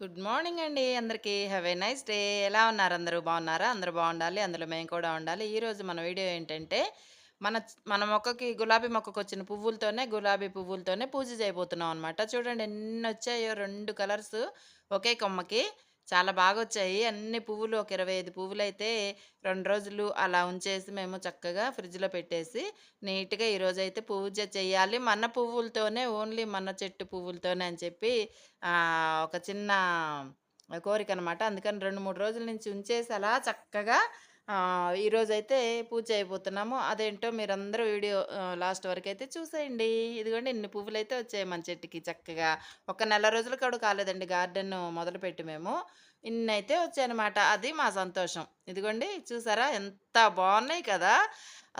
Good morning అండి అందరికీ. Have a nice day. ఎలా ఉన్నారు? అందరూ బాగున్నారా? అందరూ బాగుండాలి. అందులో మేము కూడా ఉండాలి. ఈరోజు మన వీడియో ఏంటంటే మన మన మొక్కకి గులాబీ మొక్కకు వచ్చిన పువ్వులతోనే గులాబీ పువ్వులతోనే పూజ చేయబోతున్నాం అనమాట చూడండి ఎన్ని వచ్చాయో రెండు కలర్స్ ఒకే కొమ్మకి. చాలా బాగా వచ్చాయి అన్ని పువ్వులు ఒక ఇరవై ఐదు పువ్వులు అయితే రెండు రోజులు అలా ఉంచేసి మేము చక్కగా ఫ్రిడ్జ్లో పెట్టేసి నీట్గా ఈరోజు అయితే పూజ చేయాలి. మన పువ్వులతోనే ఓన్లీ మన చెట్టు పువ్వులతోనే అని చెప్పి ఒక చిన్న కోరిక అనమాట అందుకని రెండు మూడు రోజుల నుంచి ఉంచేసి అలా చక్కగా ఈరోజైతే పూజ అయిపోతున్నాము. అదేంటో మీరందరూ వీడియో లాస్ట్ వరకు అయితే చూసేయండి. ఇదిగోండి ఇన్ని పువ్వులు అయితే వచ్చాయి మన చెట్టుకి చక్కగా. ఒక నెల రోజులు కూడా కాలేదండి గార్డెన్ మొదలుపెట్టి మేము. ఇన్ని అయితే వచ్చాయన్నమాట. అది మా సంతోషం. ఇదిగోండి చూసారా? ఎంత బాగున్నాయి కదా!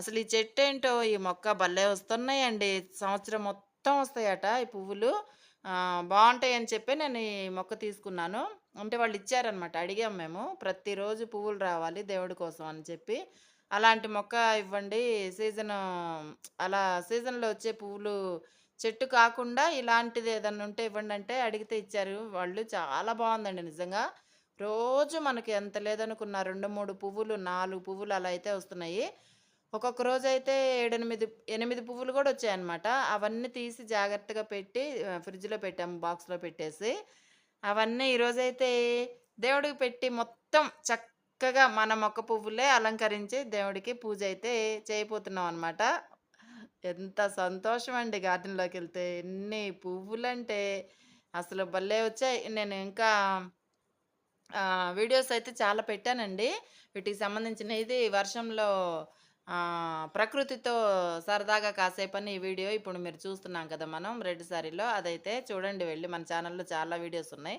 అసలు ఈ చెట్టు ఏంటో ఈ మొక్క భలే వస్తున్నాయండి. సంవత్సరం మొత్తం వస్తాయట ఈ పువ్వులు. బాగుంటాయని బాగుంటాయి అని చెప్పి నేను ఈ మొక్క తీసుకున్నాను. అంటే వాళ్ళు ఇచ్చారనమాట అడిగాం మేము ప్రతిరోజు పువ్వులు రావాలి దేవుడి కోసం అని చెప్పి. అలాంటి మొక్క ఇవ్వండి సీజన్ అలా సీజన్లో వచ్చే పువ్వులు చెట్టు కాకుండా ఇలాంటిది ఏదన్నా ఉంటే ఇవ్వండి అంటే అడిగితే ఇచ్చారు. వాళ్ళు చాలా బాగుందండి నిజంగా. రోజు మనకి ఎంత లేదనుకున్న రెండు మూడు పువ్వులు నాలుగు పువ్వులు అలా అయితే వస్తున్నాయి. ఒక్కొక్క రోజు అయితే ఏడెనిమిది ఎనిమిది పువ్వులు కూడా వచ్చాయన్నమాట. అవన్నీ తీసి జాగ్రత్తగా పెట్టి ఫ్రిడ్జ్లో పెట్టాము బాక్స్లో పెట్టేసి. అవన్నీ ఈరోజైతే దేవుడికి పెట్టి మొత్తం చక్కగా మన మొక్క పువ్వులే అలంకరించి దేవుడికి పూజ అయితే చేయబోతున్నాం అనమాట ఎంత సంతోషం అండి గార్డెన్లోకి వెళ్తే. ఎన్ని పువ్వులంటే అసలు భలే వచ్చాయి. నేను ఇంకా వీడియోస్ అయితే చాలా పెట్టానండి. వీటికి సంబంధించిన ఇది వర్షంలో ప్రకృతితో సరదాగా కాసేపని ఈ వీడియో ఇప్పుడు మీరు చూస్తున్నాం కదా మనం రెడ్ సారీలో. అదైతే చూడండి వెళ్ళి మన ఛానల్లో చాలా వీడియోస్ ఉన్నాయి.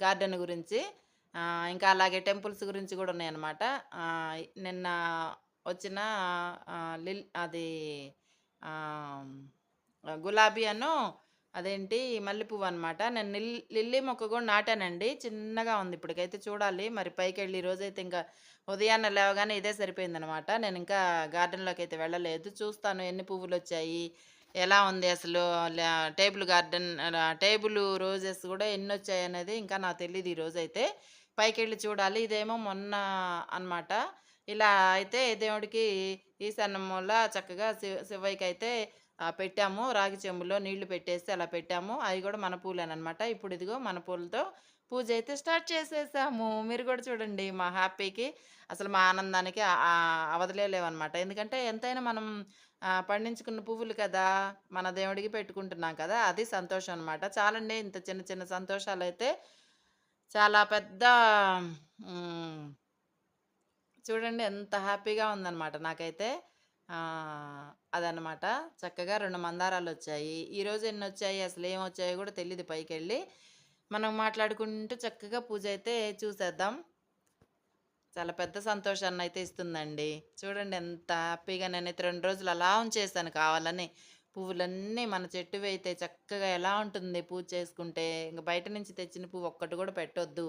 గార్డెన్ గురించి ఇంకా అలాగే టెంపుల్స్ గురించి కూడా ఉన్నాయన్నమాట. నిన్న వచ్చిన లిల్ అది గులాబీ అను అదేంటి? మల్లెపువ్వు అనమాట నేను నిల్ లిల్లీ మొక్క కూడా నాటానండి. చిన్నగా ఉంది ఇప్పటికైతే చూడాలి. మరి పైకి వెళ్ళి ఈరోజైతే ఇంకా ఉదయాన్నే లేవగానే ఇదే సరిపోయిందనమాట నేను ఇంకా గార్డెన్లోకి అయితే వెళ్ళలేదు. చూస్తాను ఎన్ని పువ్వులు వచ్చాయి ఎలా ఉంది అసలు టేబుల్ గార్డెన్ టేబుల్ రోజెస్ కూడా ఎన్ని వచ్చాయి అనేది ఇంకా నాకు తెలియదు ఈ అయితే పైకి వెళ్ళి చూడాలి. ఇదేమో మొన్న అన్నమాట. ఇలా అయితే దేవుడికి ఈశాన్యం వల్ల చక్కగా శివ శివయ్యకి అయితే పెట్టాము. రాగి చెంబులో నీళ్ళు పెట్టేసి అలా పెట్టాము. అవి కూడా మన పూలేనమాట ఇప్పుడు ఇదిగో మన పూలతో పూజ అయితే స్టార్ట్ చేసేసాము. మీరు కూడా చూడండి మా హ్యాపీకి అసలు మా ఆనందానికి ఆ- ఎందుకంటే ఎంతైనా మనం పండించుకున్న పువ్వులు కదా మన దేవుడికి పెట్టుకుంటున్నాం కదా అది సంతోషం అనమాట చాలండి ఇంత చిన్న చిన్న సంతోషాలు అయితే చాలా పెద్ద చూడండి ఎంత హ్యాపీగా ఉందన్నమాట నాకైతే. అదనమాట చక్కగా రెండు మందారాలు వచ్చాయి ఈరోజు ఎన్ని వచ్చాయి అసలు ఏం వచ్చాయో కూడా తెలియదు పైకి వెళ్ళి మనం మాట్లాడుకుంటూ చక్కగా పూజ అయితే చూసేద్దాం. చాలా పెద్ద సంతోషాన్ని అయితే ఇస్తుందండి. చూడండి ఎంత హ్యాపీగా నేనైతే రెండు రోజులు అలా ఉంచేసాను కావాలని. పువ్వులన్నీ మన చెట్టు అయితే చక్కగా ఎలా ఉంటుంది పూజ చేసుకుంటే? ఇంక బయట నుంచి తెచ్చిన పువ్వు ఒక్కటి కూడా పెట్టొద్దు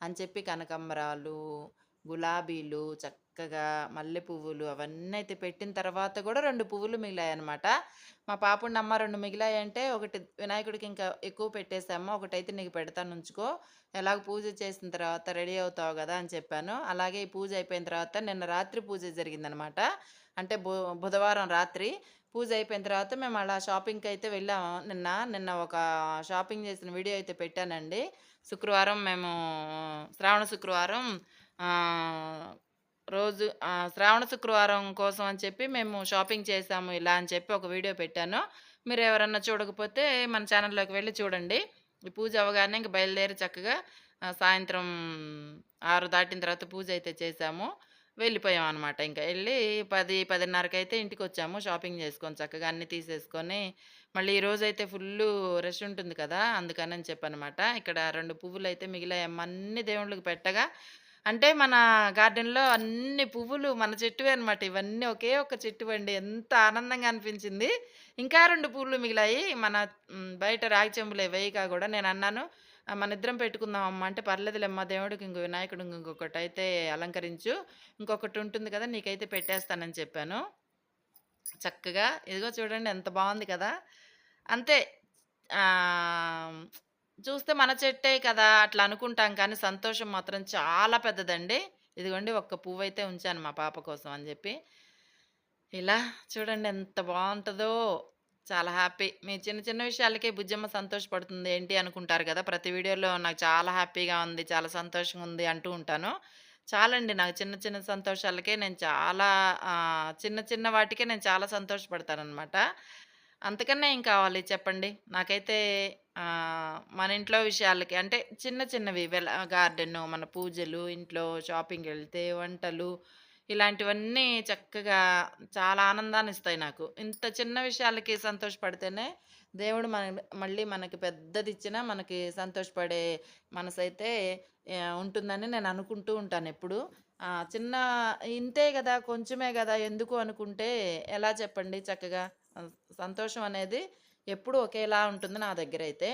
అని చెప్పి కనకాంబరాలు గులాబీలు చక్కగా మల్లె పువ్వులు అవన్నీ అయితే పెట్టిన తర్వాత కూడా రెండు పువ్వులు మిగిలాయన్నమాట. మా పాపండి అమ్మ రెండు మిగిలాయంటే ఒకటి వినాయకుడికి ఇంకా ఎక్కువ పెట్టేసాము ఒకటైతే నీకు పెడతాను ఉంచుకో ఎలాగ పూజ చేసిన తర్వాత రెడీ అవుతావు కదా అని చెప్పాను. అలాగే ఈ పూజ అయిపోయిన తర్వాత నిన్న రాత్రి పూజ జరిగిందనమాట అంటే బు బుధవారం రాత్రి పూజ అయిపోయిన తర్వాత మేము అలా షాపింగ్కి అయితే వెళ్ళాము. నిన్న నిన్న ఒక షాపింగ్ చేసిన వీడియో అయితే పెట్టానండి. శుక్రవారం మేము శ్రావణ శుక్రవారం రోజు శ్రావణ శుక్రవారం కోసం అని చెప్పి మేము షాపింగ్ చేసాము ఇలా అని చెప్పి ఒక వీడియో పెట్టాను. మీరు ఎవరన్నా చూడకపోతే మన ఛానల్లోకి వెళ్ళి చూడండి. ఈ పూజ అవగానే ఇంక బయలుదేరి చక్కగా సాయంత్రం ఆరు దాటిన తర్వాత పూజ అయితే చేసాము. వెళ్ళిపోయాం అనమాట ఇంకా. వెళ్ళి పది పదిన్నరకి అయితే ఇంటికి వచ్చాము. షాపింగ్ చేసుకొని చక్కగా అన్ని తీసేసుకొని మళ్ళీ ఈరోజు అయితే ఫుల్ రష్ ఉంటుంది కదా అందుకని అని చెప్పనమాట. ఇక్కడ రెండు పువ్వులు అయితే మిగిలాయమ్మ అన్ని దేవుళ్ళకి పెట్టగా అంటే మన గార్డెన్లో అన్ని పువ్వులు మన చెట్టువే అనమాట ఇవన్నీ ఒకే ఒక చెట్టు అండి ఎంత ఆనందంగా అనిపించింది. ఇంకా రెండు పువ్వులు మిగిలాయి. మన బయట రాగి చెంబులు వేయగా కూడా నేను అన్నాను మన ఇద్దరం పెట్టుకుందాం అమ్మ అంటే పర్లేదులేమ్మా దేవుడికి ఇంకో వినాయకుడికి ఇంకొకటి అయితే అలంకరించు. ఇంకొకటి ఉంటుంది కదా నీకైతే పెట్టేస్తానని చెప్పాను. చక్కగా ఇదిగో చూడండి ఎంత బాగుంది కదా. అంతే. చూస్తే మన చెట్టే కదా! అట్లా అనుకుంటాం కానీ సంతోషం మాత్రం చాలా పెద్దదండి. ఇదిగోండి ఒక్క పువ్వు అయితే ఉంచాను మా పాప కోసం అని చెప్పి ఇలా చూడండి ఎంత బాగుంటుందో చాలా హ్యాపీ. మీ చిన్న చిన్న విషయాలకే బుజ్జమ్మ సంతోషపడుతుంది ఏంటి అనుకుంటారు కదా ప్రతి వీడియోలో నాకు చాలా హ్యాపీగా ఉంది, చాలా సంతోషంగా ఉంది అంటూ ఉంటాను. చాలండి నాకు చిన్న చిన్న సంతోషాలకే నేను చాలా చిన్న చిన్న వాటికే నేను చాలా సంతోషపడతాననమాట. అంతకన్నా ఏం కావాలి చెప్పండి? నాకైతే మన ఇంట్లో విషయాలకి అంటే చిన్న చిన్నవి వెల గార్డెను, మన పూజలు, ఇంట్లో షాపింగ్‌కెళ్తే, వంటలు ఇలాంటివన్నీ చక్కగా చాలా ఆనందాన్ని ఇస్తాయి నాకు. ఇంత చిన్న విషయాలకి సంతోషపడితేనే దేవుడు మన మళ్ళీ మనకి పెద్దది ఇచ్చినా మనకి సంతోషపడే మనసైతే అయితే ఉంటుందని నేను అనుకుంటూ ఉంటాను ఎప్పుడు చిన్న ఇంతే కదా కొంచెమే కదా ఎందుకు అనుకుంటే ఎలా చెప్పండి చక్కగా? సంతోషం అనేది ఎప్పుడు ఒకేలా ఉంటుంది నా దగ్గర అయితే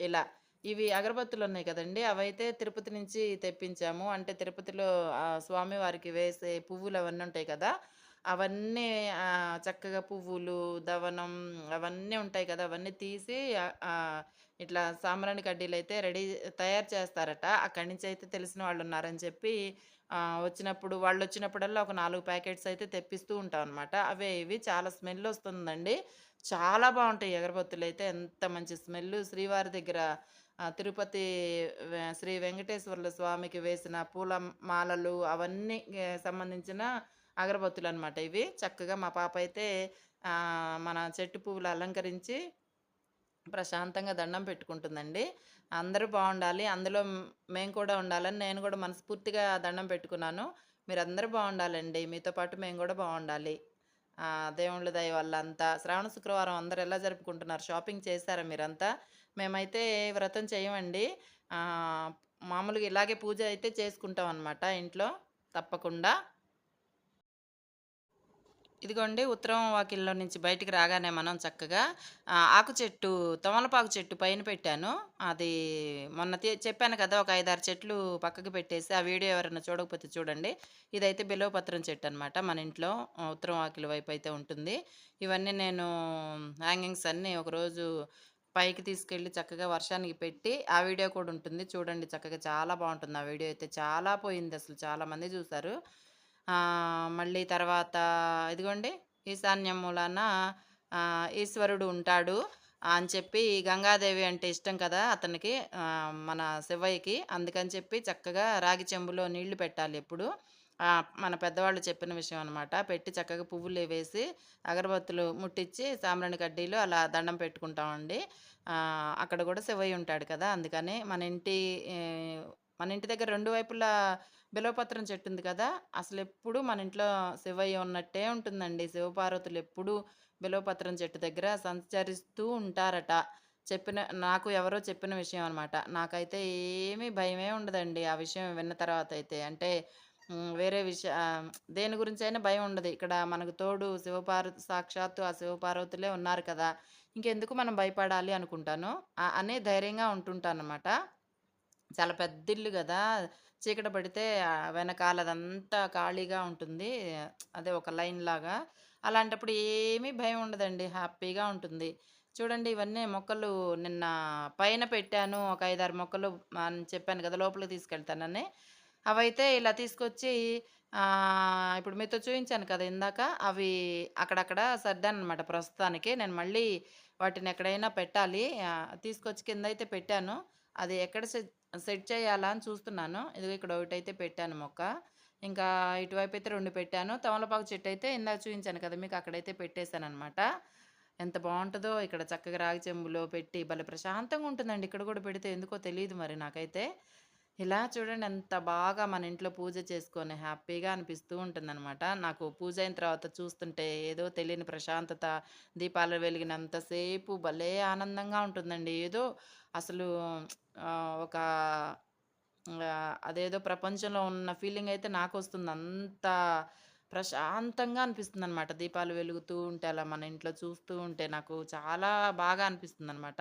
ఇలా. ఇవి అగరబత్తులు ఉన్నాయి కదండి అవైతే తిరుపతి నుంచి తెప్పించాము. అంటే తిరుపతిలో స్వామివారికి వేసే పువ్వులు అవన్నీ ఉంటాయి కదా! అవన్నీ చక్కగా పువ్వులు, దవనం అవన్నీ ఉంటాయి కదా! అవన్నీ తీసి ఇట్లా సామరాణి ఇట్లా సాంబ్రాణి రెడీ తయారు చేస్తారట. అక్కడి నుంచి అయితే తెలిసిన వాళ్ళు ఉన్నారని చెప్పి వచ్చినప్పుడు వాళ్ళు వచ్చినప్పుడల్లా ఒక నాలుగు ప్యాకెట్స్ అయితే తెప్పిస్తూ ఉంటాం అనమాట అవే ఇవి చాలా స్మెల్ వస్తుందండి చాలా బావుంటాయి అగరబత్తులైతే. ఎంత మంచి స్మెల్లు శ్రీవారి దగ్గర తిరుపతి శ్రీ వెంకటేశ్వర్ల స్వామికి వేసిన పూల మాలలు అవన్నీ సంబంధించిన అగరబత్తులు అనమాట ఇవి. చక్కగా మా పాప అయితే మన చెట్టు పువ్వులు అలంకరించి ప్రశాంతంగా దండం పెట్టుకుంటుందండి. అందరూ బాగుండాలి అందులో మేము కూడా ఉండాలని నేను కూడా మనస్ఫూర్తిగా దండం పెట్టుకున్నాను. మీరందరూ బాగుండాలండి మీతో పాటు మేము కూడా బాగుండాలి దేవుళ్ళ దయ వల్ల అంతా. శ్రావణ శుక్రవారం అందరు ఎలా జరుపుకుంటున్నారు? షాపింగ్ చేశారా మీరంతా? మేమైతే వ్రతం చేయమండి. మామూలుగా ఇలాగే పూజ అయితే చేసుకుంటాం అనమాట ఇంట్లో తప్పకుండా. ఇదిగోండి ఉత్తరం వాకిల్లో నుంచి బయటికి రాగానే మనం చక్కగా ఆకు చెట్టు, తమలపాకు చెట్టు పైన పెట్టాను. అది మొన్న చెప్పాను కదా! ఒక 5, 6 చెట్లు పక్కకి పెట్టేసి, ఆ వీడియో ఎవరైనా చూడకపోతే చూడండి. ఇదైతే చెట్టు అనమాట మన ఇంట్లో ఉత్తరం వాకిలి అయితే ఉంటుంది. ఇవన్నీ నేను హ్యాంగింగ్స్ అన్నీ ఒకరోజు పైకి తీసుకెళ్ళి చక్కగా వర్షానికి పెట్టి, ఆ వీడియో కూడా ఉంటుంది. చూడండి చక్కగా చాలా బాగుంటుంది ఆ వీడియో అయితే. చాలా పోయింది అసలు చాలామంది చూసారు. మళ్ళీ తర్వాత ఇదిగోండి ఈశాన్యం మూలాన ఈశ్వరుడు ఉంటాడు అని చెప్పి గంగాదేవి అంటే ఇష్టం కదా! అతనికి మన శివయ్యకి. అందుకని చెప్పి చక్కగా రాగి చెంబులో నీళ్ళు పెట్టాలి ఎప్పుడు. మన పెద్దవాళ్ళు చెప్పిన విషయం అనమాట. పెట్టి చక్కగా పువ్వులు వేసి, అగరబత్తులు ముట్టించి సాంబ్రాణి కడ్డీలు అలా దండం పెట్టుకుంటామండి. అక్కడ కూడా శివయ్య ఉంటాడు కదా! అందుకని మన ఇంటి మన ఇంటి దగ్గర రెండు వైపులా బిల్వపత్రం చెట్టుంది కదా! అసలు ఎప్పుడు మన ఇంట్లో శివయ్య ఉన్నట్టే ఉంటుందండి. శివపార్వతులు ఎప్పుడూ బిలవపత్రం చెట్టు దగ్గర సంచరిస్తూ ఉంటారట. చెప్పిన నాకు ఎవరో చెప్పిన విషయం అనమాట. నాకైతే ఏమీ భయమే ఉండదండి ఆ విషయం విన్న తర్వాత అయితే అంటే వేరే విష దేని గురించి అయినా భయం ఉండదు. ఇక్కడ మనకు తోడు శివపార్వ సాక్షాత్తు ఆ శివపార్వతులే ఉన్నారు కదా! ఇంకెందుకు మనం భయపడాలి అనుకుంటాను. అనే ధైర్యంగా ఉంటుంటాను అనమాట చాలా పెద్దిల్లు కదా చీకట పడితే వెనకాల అదంతా ఖాళీగా ఉంటుంది. అదే ఒక లైన్ లాగా అలాంటప్పుడు ఏమీ భయం ఉండదండి. హ్యాపీగా ఉంటుంది. చూడండి ఇవన్నీ మొక్కలు నిన్న పైన పెట్టాను. ఒక 5, 6 మొక్కలు అని చెప్పాను కదా! లోపలికి తీసుకెళ్తానని. అవైతే ఇలా తీసుకొచ్చి ఇప్పుడు మీతో చూపించాను కదా! ఇందాక. అవి అక్కడక్కడ సర్దానమాట ప్రస్తుతానికి. నేను మళ్ళీ వాటిని ఎక్కడైనా పెట్టాలి. తీసుకొచ్చి కింద అయితే పెట్టాను. అది ఎక్కడ సెట్ చేయాలా అని చూస్తున్నాను. ఇదిగో ఇక్కడ ఒకటైతే పెట్టాను మొక్క. ఇంకా ఇటువైపు అయితే రెండు పెట్టాను. తమలపాకు చెట్టు అయితే ఇందాక చూపించాను కదా! మీకు అక్కడైతే పెట్టేసాననమాట. ఎంత బాగుంటుందో ఇక్కడ చక్కగా రాగి చెంబులో పెట్టి భలే ప్రశాంతంగా ఉంటుందండి. ఇక్కడ కూడా పెడితే ఎందుకో తెలియదు మరి నాకైతే. ఇలా చూడండి ఎంత బాగా మన ఇంట్లో పూజ చేసుకొని హ్యాపీగా అనిపిస్తూ ఉంటుందనమాట. నాకు పూజ అయిన తర్వాత చూస్తుంటే ఏదో తెలియని ప్రశాంతత, దీపాలు వెలిగినంతసేపు భలే ఆనందంగా ఉంటుందండి. ఏదో అసలు ఒక అదేదో ప్రపంచంలో ఉన్న ఫీలింగ్ అయితే నాకు వస్తుంది అంత ప్రశాంతంగా అనిపిస్తుందనమాట. దీపాలు వెలుగుతూ ఉంటే అలా మన ఇంట్లో చూస్తూ ఉంటే నాకు చాలా బాగా అనిపిస్తుందనమాట.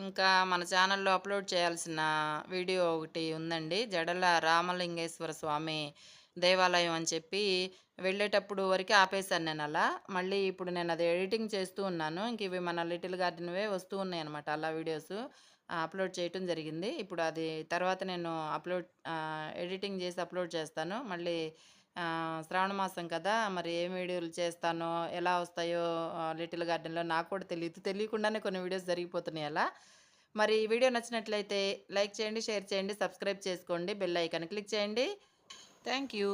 ఇంకా మన ఛానల్‌లో అప్‌లోడ్ చేయాల్సిన వీడియో ఒకటి ఉందండి. జడల రామలింగేశ్వర స్వామి దేవాలయం అని చెప్పి వెళ్ళేటప్పుడు వరకు ఆపేశాను నేను అలా. మళ్ళీ ఇప్పుడు నేను అది ఎడిటింగ్ చేస్తూ ఉన్నాను. ఇంక ఇవి మన లిటిల్ గార్డెన్‌వే వస్తూ ఉన్నాయన్నమాట అలా వీడియోస్. అప్‌లోడ్ చేయటం జరిగింది. ఇప్పుడు అది తర్వాత నేను అప్‌లోడ్ ఎడిటింగ్ చేసి అప్‌లోడ్ చేస్తాను. మళ్ళీ శ్రావణ మాసం కదా! మరి ఏం వీడియోలు చేస్తానో, ఎలా వస్తాయో లిటిల్ గార్డెన్‌లో నాకు కూడా తెలియదు తెలియకుండానే కొన్ని వీడియోస్ జరిగిపోతున్నాయి అలా. మరి ఈ వీడియో నచ్చినట్లయితే లైక్ చేయండి, షేర్ చేయండి, సబ్స్క్రైబ్ చేసుకోండి. బెల్ ఐకాన్ క్లిక్ చేయండి. Thank you.